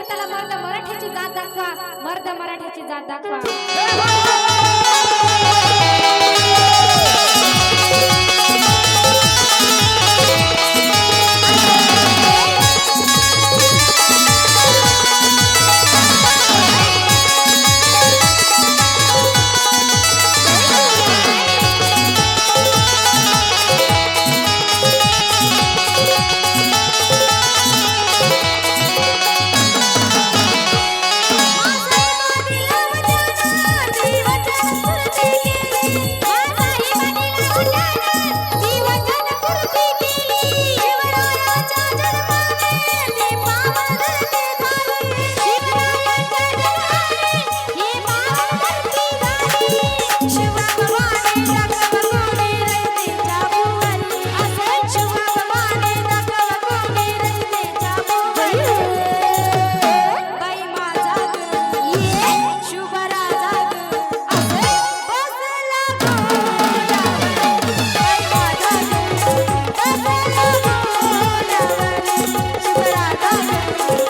असेल मर्द मराठ्याची जात दाखवा. मर्द मराठ्याची जात दाखवा. Thank you.